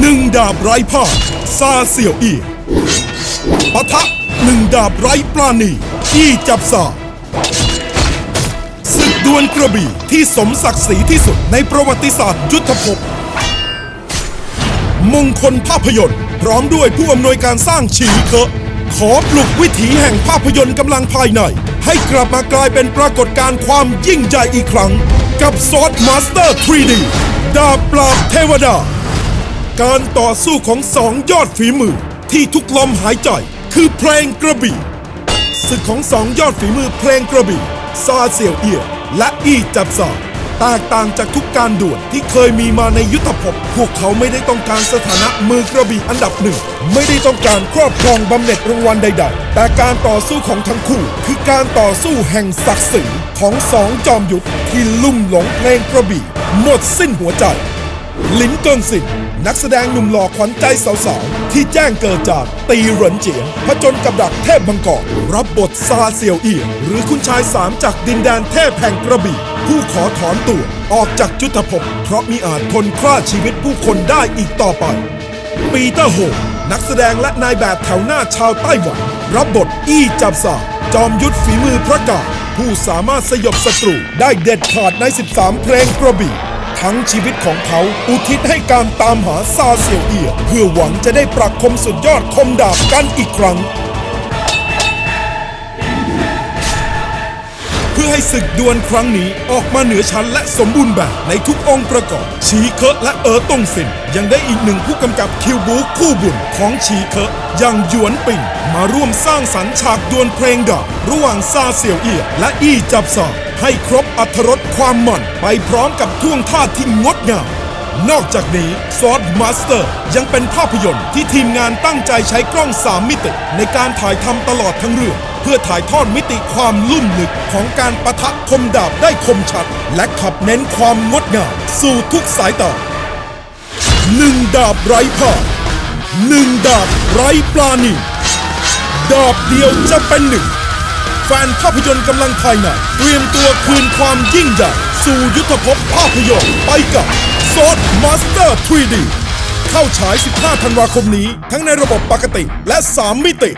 หนึ่งดาบไร้พ่าซาเสี่ยวอีปะทะหนึ่งดาบไร้ปราณีอี้จับซาศึกดวลกระบี่ที่สมศักดิ์ศรีที่สุดในประวัติศาสตร์ยุทธภพ มงคลภาพยนตร์ พร้อมด้วยผู้อำนวยการสร้างฉีเคอะขอปลุกวิถีแห่งภาพยนตร์กำลังภายใน ให้กลับมากลายเป็นปรากฏการณ์ความยิ่งใหญ่อีกครั้ง กับซอสมาสเตอร์ 3D ดาบปราบเทวดา การต่อสู้ของสองยอดฝีมือที่ทุกลมหายใจคือเพลงกระบี่ศึกของสองยอดฝีมือเพลงกระบี่ซาเสี่ยวเอียและอี้จับซาแตกต่างจากทุกการด่วนที่เคยมีมาในยุทธภพ พวกเขาไม่ได้ต้องการสถานะมือกระบี่อันดับหนึ่ง ไม่ได้ต้องการครอบครองบำเหน็จรางวัลใด ๆ แต่การต่อสู้ของทั้งคู่ คือการต่อสู้แห่งศักดิ์ศรีของสองจอมยุทธที่ลุ่มหลงเพลงกระบี่ หมดสิ้นหัวใจ ลินเกิงสินนักแสดงหนุ่มหล่อขวัญใจสาวๆ ที่แจ้งเกิดจากตีเหรินเจียงผจญกับดักเทพบังกรรับบทซาเซียวเอียหรือคุณชายสามจากดินแดนเทพแห่งกระบี่ ผู้ขอถอนตัวออกจากจุทธภพเพราะมิอาจทนฆ่าชีวิตผู้คนได้อีกต่อไป ปีเตอร์โฮนักแสดงและนายแบบแถวหน้าชาวไต้หวัน รับบทอี้จับซาจอมยุทธฝีมือพระกาผู้สามารถสยบศัตรูได้เด็ดขาดใน 13 เพลงกระบี่ ทั้งชีวิตของเขา อุทิศให้การตามหาซาเซียวเอีย เพื่อหวังจะได้ปรักคมสุดยอดคมดาบกันอีกครั้ง ให้ศึกดวลครั้งนี้ออกมาเหนือชั้นและสมบูรณ์แบบในทุกองค์ประกอบ ชีเคอและเอ๋อตงสิน ยังได้อีกหนึ่งผู้กำกับคิวบูคู่บุญของชีเคออย่างหยวนปิ่งมาร่วมสร้างสรรค์ฉากดวลเพลงดาบระหว่างซาเสี่ยวเอียและอี้จับซาให้ครบอัธรสความมันไปพร้อมกับท่วงท่าที่งดงามนอกจากนี้ซอสมาสเตอร์ยังเป็นภาพยนตร์ที่ทีมงานตั้งใจใช้กล้อง 3 มิติ ในการถ่ายทำตลอดทั้งเรื่อง เพื่อถ่ายทอดมิติความลุ่มลึกของการประทะคมดาบได้คมชัด และขับเน้นความงดงามสู่ทุกสายตาหนึ่งดาบไร้พ่าหนึ่งดาบไร้ปราณีดาบเดียวจะเป็นหนึ่งแฟนภาพยนตร์กำลังภายในเตรียมตัวคืนความยิ่งใหญ่สู่ยุทธภพภาพยนตร์ไปกับซอสมาสเตอร์ 3D เข้าฉาย 15 ธันวาคมนี้ ทั้งในระบบปกติและ 3 มิติ